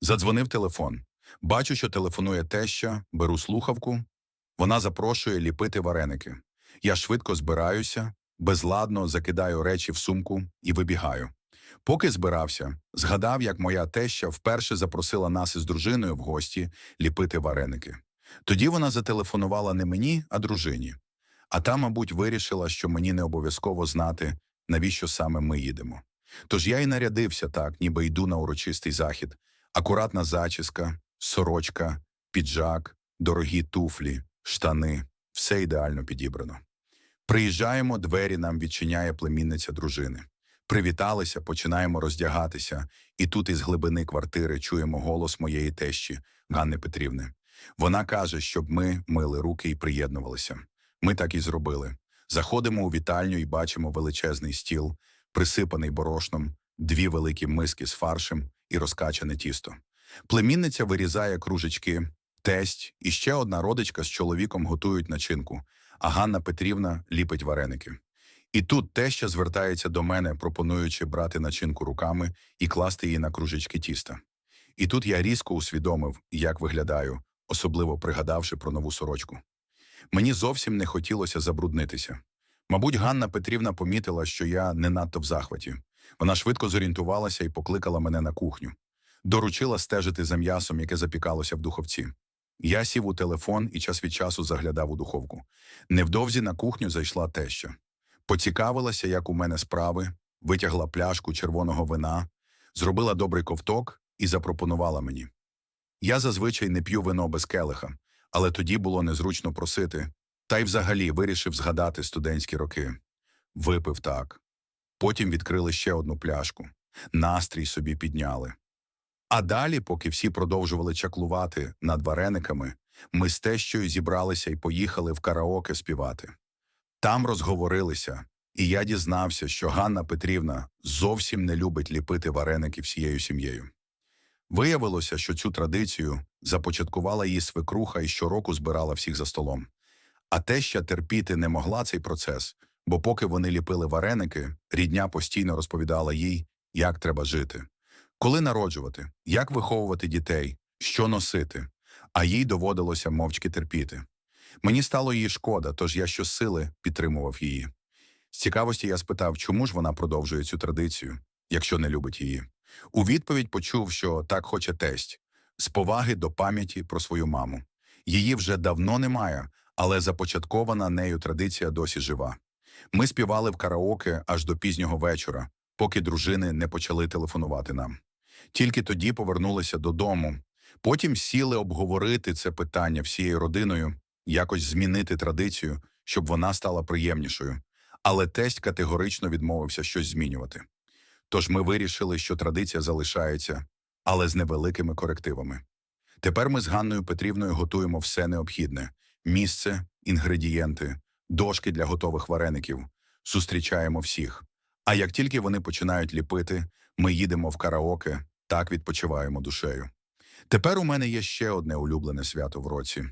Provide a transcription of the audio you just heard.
Задзвонив телефон. Бачу, що телефонує теща, беру слухавку. Вона запрошує ліпити вареники. Я швидко збираюся, безладно закидаю речі в сумку і вибігаю. Поки збирався, згадав, як моя теща вперше запросила нас із дружиною в гості ліпити вареники. Тоді вона зателефонувала не мені, а дружині. А та, мабуть, вирішила, що мені не обов'язково знати, навіщо саме ми їдемо. Тож я й нарядився так, ніби йду на урочистий захід. Акуратна зачіска, сорочка, піджак, дорогі туфлі, штани все ідеально підібрано. Приїжджаємо, двері нам відчиняє племінниця дружини. Привіталися, починаємо роздягатися, і тут із глибини квартири чуємо голос моєї тещі Ганни Петрівни. Вона каже, щоб ми мили руки і приєднувалися. Ми так і зробили. Заходимо у вітальню і бачимо величезний стіл, присипаний борошном, дві великі миски з фаршем і розкачане тісто. Племінниця вирізає кружечки, тесть і ще одна родичка з чоловіком готують начинку, а Ганна Петрівна ліпить вареники. І тут теща звертається до мене, пропонуючи брати начинку руками і класти її на кружечки тіста. І тут я різко усвідомив, як виглядаю, особливо пригадавши про нову сорочку. Мені зовсім не хотілося забруднитися. Мабуть, Ганна Петрівна помітила, що я не надто в захваті. Вона швидко зорієнтувалася і покликала мене на кухню. Доручила стежити за м'ясом, яке запікалося в духовці. Я сів у телефон і час від часу заглядав у духовку. Невдовзі на кухню зайшла теща. Поцікавилася, як у мене справи, витягла пляшку червоного вина, зробила добрий ковток і запропонувала мені. Я зазвичай не п'ю вино без келиха, але тоді було незручно просити, та й взагалі вирішив згадати студентські роки. Випив так. Потім відкрили ще одну пляшку. Настрій собі підняли. А далі, поки всі продовжували чаклувати над варениками, ми з тещою зібралися і поїхали в караоке співати. Там розговорилися, і я дізнався, що Ганна Петрівна зовсім не любить ліпити вареники всією сім'єю. Виявилося, що цю традицію започаткувала її свекруха і щороку збирала всіх за столом. А теща терпіти не могла цей процес, бо поки вони ліпили вареники, рідня постійно розповідала їй, як треба жити, коли народжувати, як виховувати дітей, що носити, а їй доводилося мовчки терпіти. Мені стало її шкода, тож я щосили підтримував її. З цікавості я спитав, чому ж вона продовжує цю традицію, якщо не любить її. У відповідь почув, що так хоче тесть, з поваги до пам'яті про свою маму. Її вже давно немає, але започаткована нею традиція досі жива. Ми співали в караоке аж до пізнього вечора, поки дружини не почали телефонувати нам. Тільки тоді повернулися додому. Потім сіли обговорити це питання всією родиною, якось змінити традицію, щоб вона стала приємнішою. Але тесть категорично відмовився щось змінювати. Тож ми вирішили, що традиція залишається, але з невеликими корективами. Тепер ми з Ганною Петрівною готуємо все необхідне: місце, інгредієнти, дошки для готових вареників, зустрічаємо всіх. А як тільки вони починають ліпити, ми їдемо в караоке, так відпочиваємо душею. Тепер у мене є ще одне улюблене свято в році